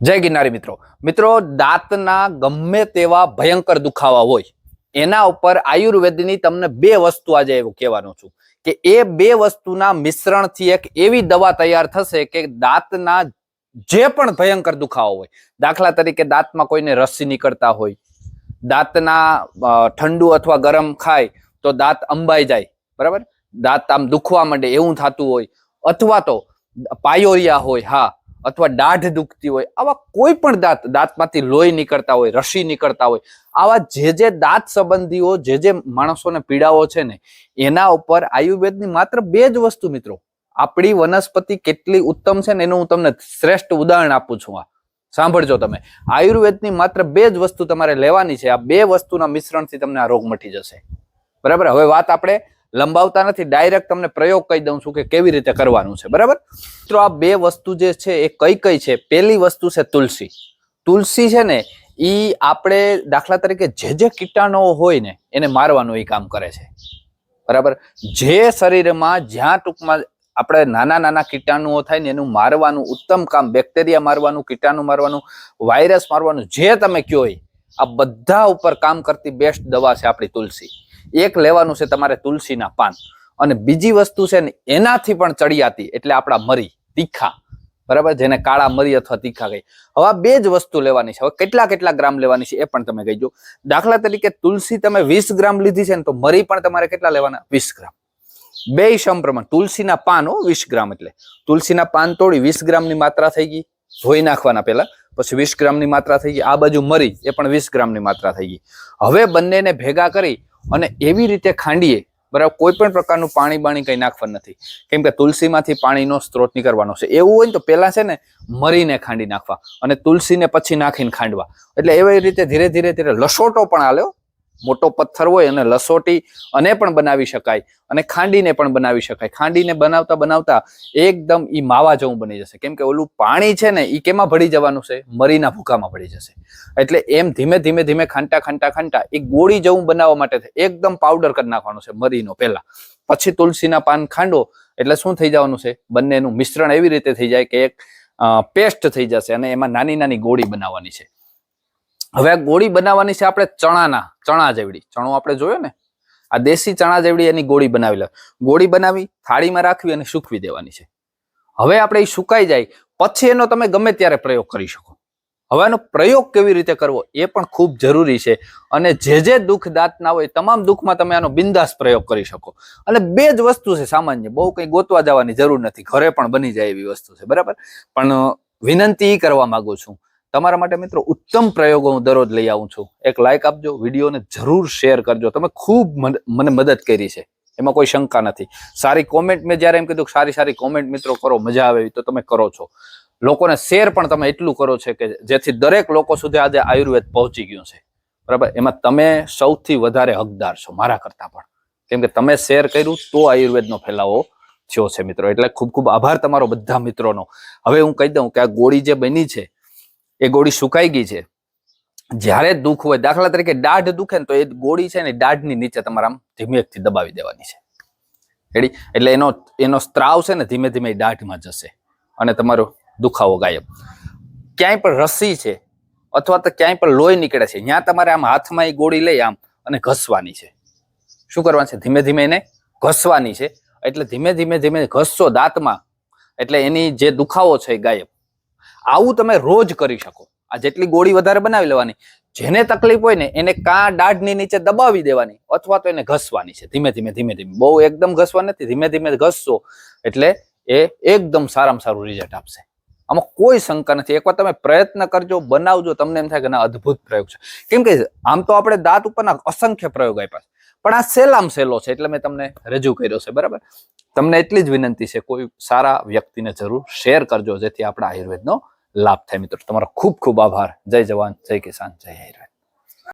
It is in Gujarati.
જય ગિરનારી મિત્રો. મિત્રો, દાંતના ગમે તેવા ભયંકર દુખાવા હોય, એના ઉપર આયુર્વેદની તમને બે વસ્તુ આજે એવું કહેવાનું છું કે એ બે વસ્તુના મિશ્રણથી એક એવી દવા તૈયાર થશે કે દાંતના જે પણ ભયંકર દુખાવા હોય, દાખલા તરીકે દાંતમાં કોઈને રસી નીકળતા હોય, દાંતના ઠંડુ અથવા ગરમ ખાય, તો દાંત અંબાઈ જાય, બરાબર? દાંત આમ દુખવા માંડે એવું થતું હોય, અથવા તો પાયોરિયા હોય, હા અથવા દાઢ દુખતી હોય, આવા કોઈ પણ દાંત, દાંતમાંથી લોહી નીકળતા હોય, રસી નીકળતા હોય, આવા જે જે દાંત સંબંધીઓ, જે જે માણસોને પીડાઓ છે ને, એના ઉપર આયુર્વેદની માત્ર બે જ વસ્તુ મિત્રો. આપણી વનસ્પતિ કેટલી ઉત્તમ છે ને, એનું હું તમને શ્રેષ્ઠ ઉદાહરણ આપું છું આ. સાંભળજો તમે. આયુર્વેદની માત્ર બે જ વસ્તુ તમારે લેવાની છે. આ બે વસ્તુના મિશ્રણથી તમને આ રોગ મટી જશે. બરાબર? હવે વાત આપણે લંબાવતા નથી. ડાયરેક્ટ તમને પ્રયોગ કહી દઉં છું કે કેવી રીતે કરવાનું છે. બરાબર? મિત્રો આ બે વસ્તુ જે છે એ કઈ કઈ છે? પહેલી વસ્તુ છે તુલસી. તુલસી છે ને એ આપણે દાખલા તરીકે જે જે કીટાણુઓ હોય ને, એને મારવાનું એ કામ કરે છે. બરાબર? જે શરીરમાં જ્યાં ટૂંકમાં આપણે નાના નાના કીટાણુઓ થાય ને, એનું મારવાનું, ઉત્તમ કામ, બેક્ટેરિયા મારવાનું, કીટાણુ મારવાનું, વાયરસ મારવાનું, જે તમે કયો આ બધા ઉપર કામ કરતી બેસ્ટ દવા છે આપણી તુલસી. એક લેવાનું છે તમારે તુલસીના પાન. અને બીજી વસ્તુ છે ને, એનાથી પણ ચડિયાતી, એટલે આપણા મરી, તીખા. બરાબર? જેને કાળા મરી અથવા તીખા ગઈ હવે બે જ વસ્તુ લેવાની છે. હવે કેટલા કેટલા ગ્રામ લેવાની છે એ પણ તમે કહીજો દાખલા તરીકે તુલસી તમે વીસ ગ્રામ લીધી છે ને, તો મરી પણ તમારે કેટલા લેવાના? વીસ ગ્રામ. બે સમપ્રમાણ તુલસીના પાન હો, વીસ ગ્રામ એટલે. તુલસીના પાન તોડી વીસ ગ્રામની માત્રા થઈ ગઈ. ધોઈ નાખવાના પહેલા. પછી વીસ ગ્રામની માત્રા થઈ ગઈ. આ બાજુ મરી, એ પણ વીસ ગ્રામની માત્રા થઈ ગઈ. હવે બંનેને ભેગા કરી અને એવી રીતે ખાંડીએ, બરાબર કોઈ પણ પ્રકારનું પાણી બાણી કંઈ નાખવાનું નથી. કેમ કે તુલસીમાંથી પાણીનો સ્ત્રોત નીકળવાનો છે. એવું હોય ને તો પહેલા છે ને, મરીને ખાંડી નાખવા અને તુલસીને પછી નાખીને ખાંડવા. એટલે એવી રીતે ધીરે ધીરે ધીરે લસોટો પણ આલ્યો મોટો પથ્થર હોય અને લસોટી અને પણ બનાવી શકાય અને ખાંડીને પણ બનાવી શકાય. ખાંડીને બનાવતા બનાવતા એકદમ ઈ માવા જેવું બની જશે. કેમ કે ઓલું પાણી છે ને ઈ કેમાં ભળી જવાનું છે? મરીના ભૂકામાં ભળી જશે. એટલે એમ ધીમે ધીમે ધીમે ખાંટા ખાંટા ખાંટા એ ગોળી જેવું બનાવવા માટે એકદમ પાવડર કરી નાખવાનું છે મરીનો પહેલા. પછી તુલસીના પાન ખાંડો. એટલે શું થઈ જવાનું છે? બંનેનું મિશ્રણ એવી રીતે થઈ જાય કે એક પેસ્ટ થઈ જશે અને એમાં નાની નાની ગોળી બનાવવાની છે. હવે આ ગોળી બનાવવાની છે આપણે ચણાના, ચણા જેવડી. ચણો આપણે જોયો ને? આ દેશી ચણા જેવડી એની ગોળી બનાવી લે ગોળી બનાવી, થાળીમાં રાખવી અને સૂકવી દેવાની છે. હવે આપણે એ સુકાઈ જાય. પછી એનો તમે ગમે ત્યારે પ્રયોગ કરી શકો. હવે એનો પ્રયોગ કેવી રીતે કરવો એ પણ ખૂબ જરૂરી છે. અને જે જે દુઃખ દાંતના હોય, તમામ દુઃખમાં તમે આનો બિંદાસ પ્રયોગ કરી શકો. અને બે જ વસ્તુ છે સામાન્ય. બહુ કંઈ ગોતવા જવાની જરૂર નથી. ઘરે પણ બની જાય એવી વસ્તુ છે. બરાબર? પણ વિનંતી કરવા માંગુ છું. તમારા માટે મિત્રો ઉત્તમ પ્રયોગો હું દરરોજ લઈ આવું છું. એક લાઇક આપજો, વિડીયોને જરૂર શેર કરજો. તમે ખૂબ મને મદદ કરી છે. એમાં કોઈ શંકા નથી. સારી કોમેન્ટ મેં જ્યારે એમ કીધું સારી સારી કોમેન્ટ મિત્રો કરો, મજા આવે તો તમે કરો છો. લોકોને શેર પણ તમે એટલું કરો છે કે જેથી દરેક લોકો સુધી આજે આયુર્વેદ પહોંચી ગયું છે. બરાબર? એમાં તમે સૌથી વધારે હકદાર છો, મારા કરતાં પણ. કેમ કે તમે શેર કર્યું તો આયુર્વેદનો ફેલાવો થયો છે મિત્રો. એટલે ખૂબ ખૂબ આભાર તમારો બધા મિત્રોનો. હવે હું કહી દઉં કે આ ગોળી જે બની છે એ ગોળી સુકાઈ ગઈ છે. જ્યારે દુઃખ હોય, દાખલા તરીકે દાઢ દુખે ને તો એ ગોળી છે ને દાઢની નીચે તમારે આમ ધીમેકથી દબાવી દેવાની છે. રેડી એટલે એનો એનો સ્ત્રાવ છે ને ધીમે ધીમે દાઢમાં જશે અને તમારો દુખાવો ગાયબ. ક્યાંય પણ રસી છે અથવા તો ક્યાંય પણ લોહી નીકળે છે, ત્યાં તમારે આમ હાથમાં એ ગોળી લઈ આમ અને ઘસવાની છે. શું કરવાનું છે? ધીમે ધીમે એને ઘસવાની છે. એટલે ધીમે ધીમે ધીમે ઘસશો દાંતમાં. એટલે એની જે દુખાવો છે એ ગાયબ. આવું તમે રોજ કરી શકો. આ જેટલી ગોળી વધારે બનાવી લેવાની, જેને તકલીફ હોય ને, એને કાં દાઢની નીચે દબાવી દેવાની અથવા તો એને ઘસવાની છે. ધીમે ધીમે ધીમે ધીમે. બહુ એકદમ ઘસવા નથી, ધીમે ધીમે ઘસશો એટલે એ એકદમ સારામાં સારું રિઝલ્ટ આપશે. આમાં કોઈ શંકા નથી. એકવાર તમે પ્રયત્ન કરજો, બનાવજો, તમને એમ થાય કે ના, અદ્ભુત પ્રયોગ છે. કેમ કે આમ તો આપણે દાંત ઉપરના અસંખ્ય પ્રયોગ આપ્યા છે. પણ આ સેલામ સેલો છે, એટલે મેં તમને રજૂ કર્યો છે, બરાબર? તમને એટલી જ વિનંતી છે, કોઈ સારા વ્યક્તિને જરૂર શેર કરજો, જેથી આપણા આયુર્વેદનો લાભ થાય મિત્રો. તમારો ખૂબ ખૂબ આભાર. જય જવાન જય કિસાન જય આયુર્વેદ